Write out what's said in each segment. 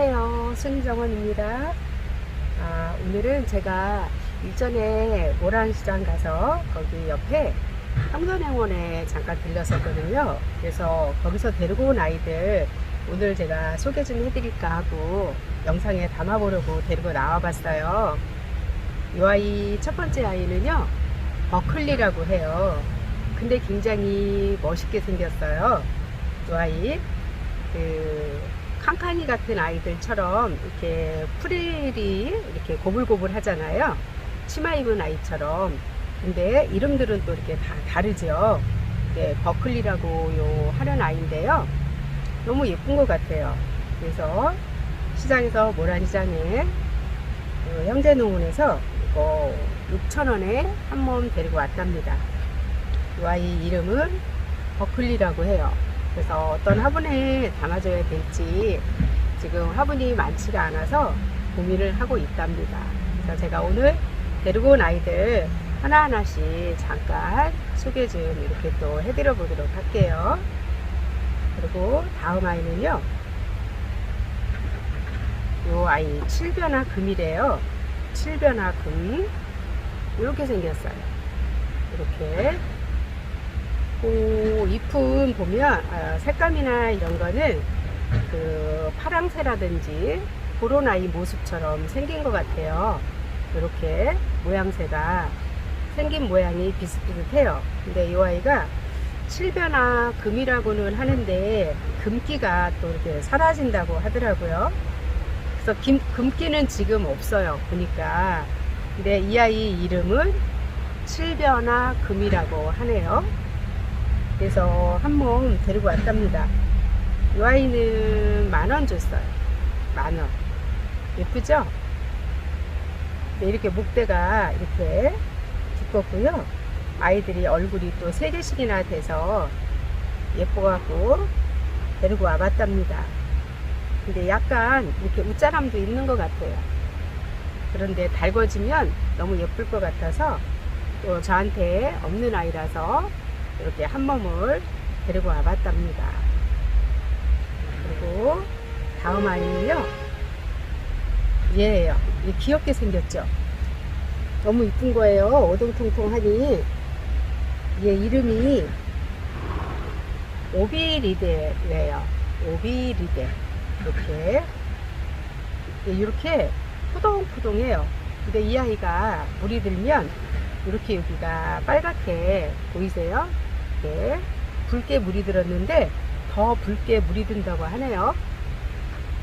안녕하세요. 순정원입니다. 아, 오늘은 제가 일전에 모란시장 가서 거기 옆에 평전행원에 잠깐 들렸었거든요. 그래서 거기서 데리고 온 아이들 오늘 제가 소개 좀 해드릴까 하고 영상에 담아보려고 데리고 나와봤어요. 이 아이 첫 번째 아이는요, 버클리라고 해요. 근데 굉장히 멋있게 생겼어요. 이 아이. 그, 칸칸이 같은 아이들처럼 이렇게 프릴이 이렇게 고불고불 하잖아요. 치마 입은 아이처럼. 근데 이름들은 또 이렇게 다 다르죠. 네, 버클리라고 요 하는 아이인데요. 너무 예쁜 것 같아요. 그래서 시장에서 모란시장에 그 형제농원에서 이거 6,000원에 한 몸 데리고 왔답니다. 이 아이 이름은 버클리라고 해요. 그래서 어떤 화분에 담아줘야 될지 지금 화분이 많지가 않아서 고민을 하고 있답니다. 그래서 제가 오늘 데리고 온 아이들 하나하나씩 잠깐 소개 좀 이렇게 또 해드려 보도록 할게요. 그리고 다음 아이는요. 요 아이 칠변화 금이래요. 칠변화 금. 이렇게 생겼어요. 이렇게 그 잎은 보면 아, 색감이나 이런 거는 그 파랑새라든지 그런 아이 모습처럼 생긴 것 같아요. 이렇게 모양새가 생긴 모양이 비슷비슷해요. 근데 이 아이가 칠변화 금이라고는 하는데 금기가 또 이렇게 사라진다고 하더라고요. 그래서 김, 금기는 지금 없어요. 보니까. 근데 이 아이 이름은 칠변화 금이라고 하네요. 그래서 한 몸 데리고 왔답니다. 이 아이는 만 원 줬어요. 만 원. 예쁘죠? 네, 이렇게 목대가 이렇게 두껍고요. 아이들이 얼굴이 또 세 개씩이나 돼서 예뻐갖고 데리고 와봤답니다. 근데 약간 이렇게 웃자람도 있는 것 같아요. 그런데 달궈지면 너무 예쁠 것 같아서 또 저한테 없는 아이라서 이렇게 한 몸을 데리고 와봤답니다. 그리고 다음 아이는요, 얘예요. 얘 귀엽게 생겼죠? 너무 이쁜 거예요. 오동통통하니. 얘 이름이 오비리데예요. 오비리데. 이렇게. 이렇게 푸동푸동해요. 근데 이 아이가 물이 들면 이렇게 여기가 빨갛게 보이세요? 이렇게 붉게 물이 들었는데 더 붉게 물이 든다고 하네요.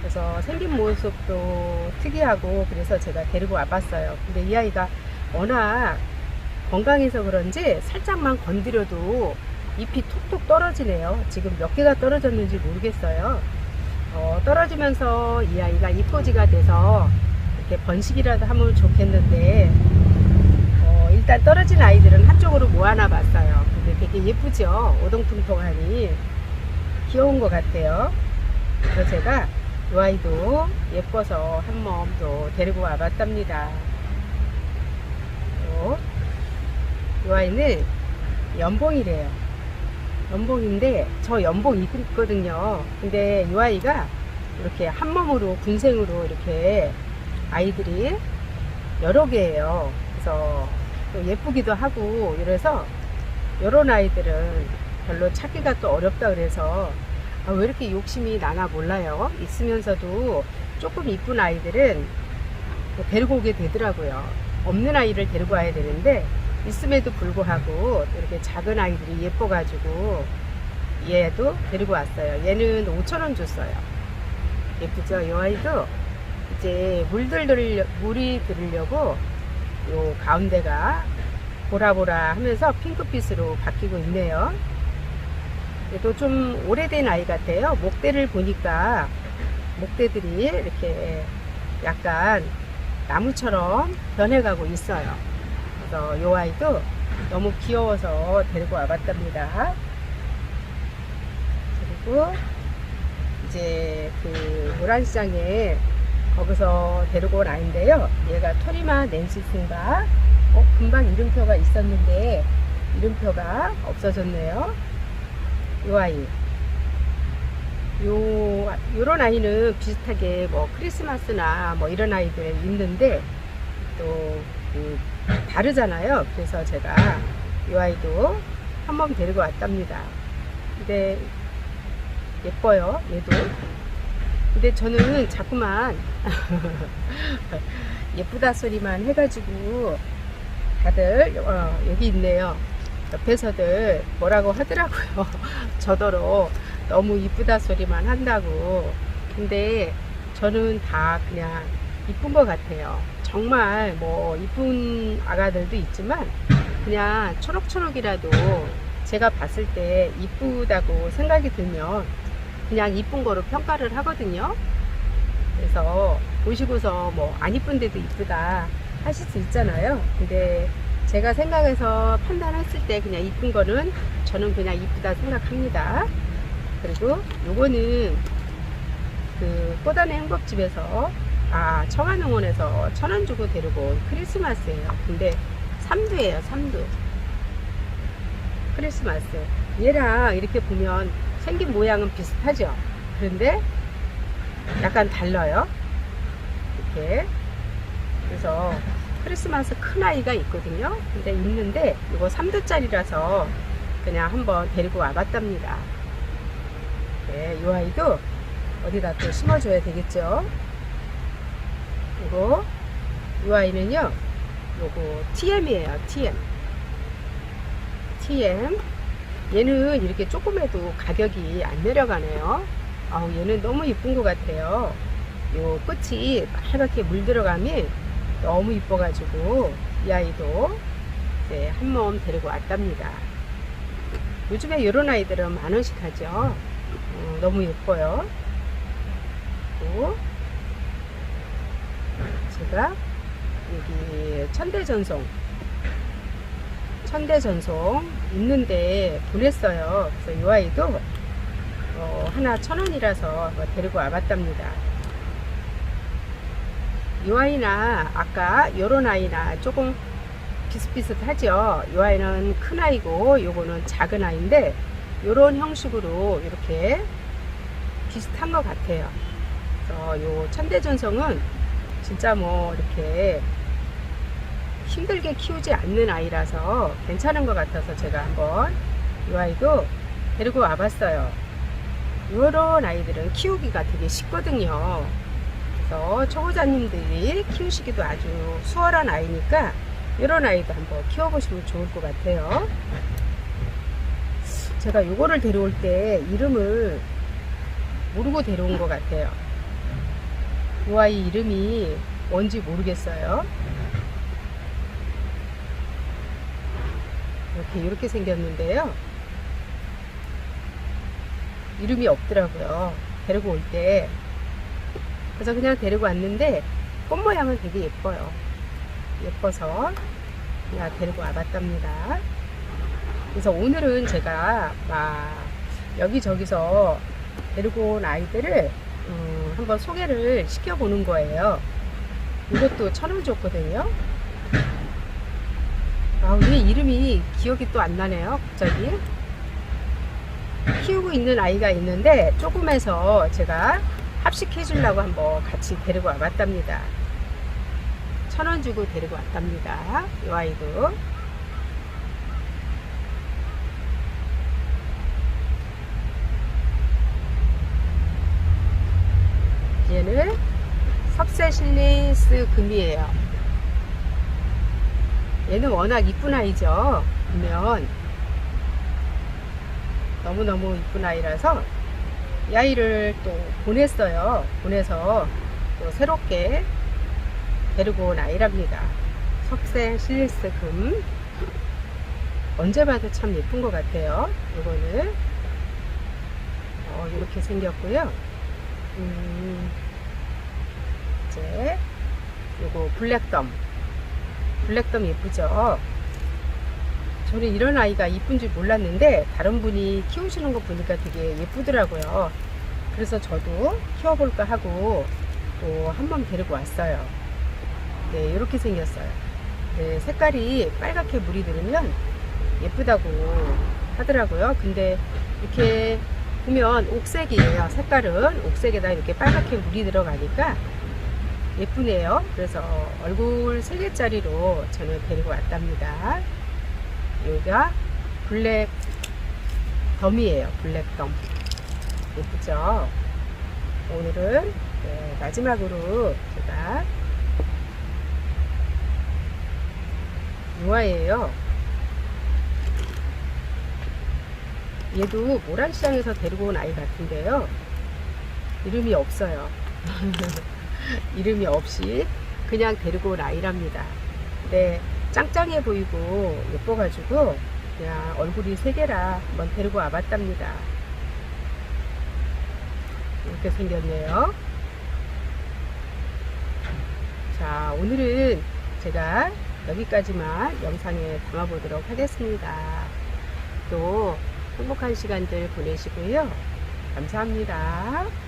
그래서 생긴 모습도 특이하고 그래서 제가 데리고 와봤어요. 근데 이 아이가 워낙 건강해서 그런지 살짝만 건드려도 잎이 톡톡 떨어지네요. 지금 몇 개가 떨어졌는지 모르겠어요. 어, 떨어지면서 이 아이가 잎꽂이가 돼서 이렇게 번식이라도 하면 좋겠는데 떨어진 아이들은 한쪽으로 모아놔 봤어요. 근데 되게 예쁘죠? 오동통통하니 귀여운 것 같아요. 그래서 제가 이 아이도 예뻐서 한 몸도 데리고 와봤답니다. 또, 이 아이는 연봉이래요. 연봉인데 저 연봉 있거든요. 근데 이 아이가 이렇게 한 몸으로 군생으로 이렇게 아이들이 여러 개예요. 그래서 또 예쁘기도 하고 이래서 이런 아이들은 별로 찾기가 또 어렵다 그래서 아, 왜 이렇게 욕심이 나나 몰라요. 있으면서도 조금 이쁜 아이들은 뭐 데리고 오게 되더라고요. 없는 아이를 데리고 와야 되는데 있음에도 불구하고 이렇게 작은 아이들이 예뻐가지고 얘도 데리고 왔어요. 얘는 5천원 줬어요. 예쁘죠? 이 아이도 이제 물 들 들으려, 물이 들으려고 요 가운데가 보라보라 하면서 핑크빛으로 바뀌고 있네요. 그래도 좀 오래된 아이 같아요. 목대를 보니까 목대들이 이렇게 약간 나무처럼 변해가고 있어요. 그래서 이 아이도 너무 귀여워서 데리고 와봤답니다. 그리고 이제 그 모란시장에 거기서 데리고 온 아이인데요. 얘가 토리마 낸시스인가? 어, 금방 이름표가 있었는데 이름표가 없어졌네요. 이 아이. 요, 요런 아이는 비슷하게 뭐 크리스마스나 뭐 이런 아이들 있는데 또 그, 다르잖아요. 그래서 제가 이 아이도 한번 데리고 왔답니다. 근데 예뻐요, 얘도. 근데 저는 자꾸만 예쁘다 소리만 해가지고 다들 어, 여기 있네요. 옆에서들 뭐라고 하더라고요. 저더러 너무 이쁘다 소리만 한다고. 근데 저는 다 그냥 이쁜 것 같아요. 정말 뭐 이쁜 아가들도 있지만 그냥 초록초록이라도 제가 봤을 때 이쁘다고 생각이 들면 그냥 이쁜 거로 평가를 하거든요. 그래서 보시고서 뭐 안 이쁜 데도 이쁘다 하실 수 있잖아요. 근데 제가 생각해서 판단했을 때 그냥 이쁜 거는 저는 그냥 이쁘다 생각합니다. 그리고 요거는 그 꽃단의 행복집에서 아 청안농원에서 천 원 주고 데리고 온 크리스마스예요. 근데 삼두예요, 삼두. 크리스마스. 얘랑 이렇게 보면 생긴 모양은 비슷하죠. 그런데 약간 달라요. 이렇게. 그래서 크리스마스 큰 아이가 있거든요. 근데 있는데 이거 3두짜리라서 그냥 한번 데리고 와봤답니다. 네, 이 아이도 어디다 또 심어줘야 되겠죠. 이거 이 아이는요. 요거 TM이에요. TM. TM. 얘는 이렇게 조금해도 가격이 안 내려가네요. 아우 얘는 너무 이쁜 것 같아요. 요 끝이 빨갛게 물들어감이 너무 이뻐가지고 이 아이도 이제 한 몸 데리고 왔답니다. 요즘에 이런 아이들은 만 원씩 하죠. 어, 너무 예뻐요. 또 제가 여기 천대전송 천대전송 있는데 보냈어요. 그래서 이 아이도 어, 하나 천 원이라서 뭐 데리고 와봤답니다. 이 아이나 아까 요런 아이나 조금 비슷비슷하죠. 이 아이는 큰 아이고 요거는 작은 아이인데 요런 형식으로 이렇게 비슷한 것 같아요. 그래서 요 천대전성은 진짜 뭐 이렇게 힘들게 키우지 않는 아이라서 괜찮은 것 같아서 제가 한번 이 아이도 데리고 와봤어요. 이런 아이들은 키우기가 되게 쉽거든요. 그래서 초보자님들이 키우시기도 아주 수월한 아이니까 이런 아이도 한번 키워보시면 좋을 것 같아요. 제가 요거를 데려올 때 이름을 모르고 데려온 것 같아요. 이 아이 이름이 뭔지 모르겠어요. 이렇게 이렇게 생겼는데요. 이름이 없더라고요. 데리고 올 때. 그래서 그냥 데리고 왔는데 꽃 모양은 되게 예뻐요. 예뻐서 그냥 데리고 와봤답니다. 그래서 오늘은 제가 막 여기저기서 데리고 온 아이들을 음, 한번 소개를 시켜보는 거예요. 이것도 천 원 줬거든요. 아, 왜 이름이 기억이 또 안 나네요, 갑자기. 키우고 있는 아이가 있는데 조금해서 제가 합식해 주려고 한번 같이 데리고 와봤답니다. 천 원 주고 데리고 왔답니다. 이 아이도. 얘는 섭세실리스 금이에요. 얘는 워낙 이쁜 아이죠. 보면 너무너무 이쁜 아이라서 이 아이를 또 보냈어요. 보내서 또 새롭게 데리고 온 아이랍니다. 석생 실리스 금. 언제 봐도 참 예쁜 것 같아요. 이거는 어, 이렇게 생겼고요. 음, 이제 요거 블랙덤. 블랙덤 예쁘죠? 저는 이런 아이가 이쁜 줄 몰랐는데 다른 분이 키우시는 거 보니까 되게 예쁘더라고요. 그래서 저도 키워볼까 하고 또 한 번 데리고 왔어요. 네, 이렇게 생겼어요. 네, 색깔이 빨갛게 물이 들으면 예쁘다고 하더라고요. 근데 이렇게 보면 옥색이에요. 색깔은 옥색에다 이렇게 빨갛게 물이 들어가니까 예쁘네요. 그래서 얼굴 3개짜리로 저는 데리고 왔답니다. 여기가 블랙 덤이에요. 블랙 덤. 예쁘죠? 오늘은 네, 마지막으로 제가 유아예요. 얘도 모란시장에서 데리고 온 아이 같은데요. 이름이 없어요. 이름이 없이 그냥 데리고 온 아이랍니다. 근데 짱짱해 보이고 예뻐가지고 그냥 얼굴이 세 개라 한번 데리고 와봤답니다. 이렇게 생겼네요. 자, 오늘은 제가 여기까지만 영상에 담아보도록 하겠습니다. 또 행복한 시간들 보내시고요. 감사합니다.